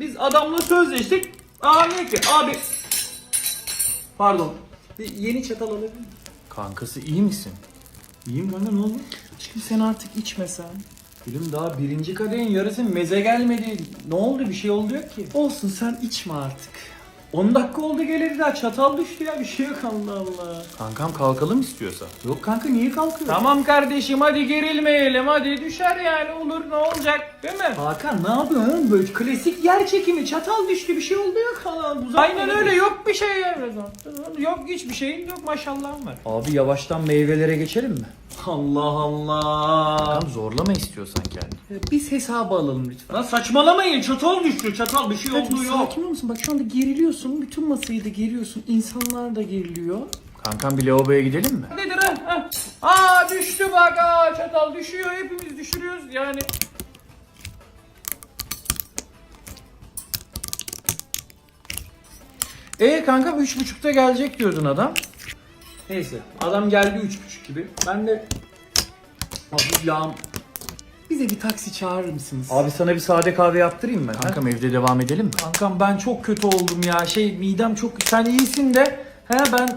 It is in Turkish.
Biz adamla sözleştik. Abi diyor ki abi Pardon. Bir yeni çatal alabilir miyim? Kankası iyi misin? İyiyim kanka ne oldu? Aşkım sen artık içmesen. Gülüm daha birinci kadehin yarısı meze gelmedi. Ne oldu bir şey oldu yok ki. Olsun sen içme artık. 10 dakika oldu geleli daha çatal düştü ya bir şey yok Allah Allah. Kankam kalkalım istiyorsan. Yok kanka niye kalkıyor? Tamam kardeşim hadi gerilmeyelim hadi düşer yani olur ne olacak değil mi? Hakan ne yapıyorsun oğlum böyle klasik yer çekimi çatal düştü bir şey oldu yok Allah Aynen öyle yok bir şey ya. Yok hiçbir şeyin yok maşallahım var. Abi yavaştan meyvelere geçelim mi? Allah Allah. Kankam zorlama istiyorsan kendini. Biz hesabı alalım lütfen. Lan saçmalamayın çatal düştü çatal bir şey oldu Hadi yok. sakin olur musun? Bak şu anda geriliyorsun. Bütün masayı da geriyorsun. İnsanlar da geriliyor. Kankam bir lavaboya gidelim mi? Nedir ha? ha? Aa düştü bak aa çatal düşüyor hepimiz düşürüyoruz yani. E kankam üç buçukta gelecek diyordun adam. Neyse adam geldi üç buçuk gibi. Ben de abi lağım. Bize bir taksi çağırır mısınız? Abi sana bir sade kahve yaptırayım ben. ha? Kankam evde devam edelim mi? Kankam ben çok kötü oldum ya. Şey midem çok sen iyisin de. He ben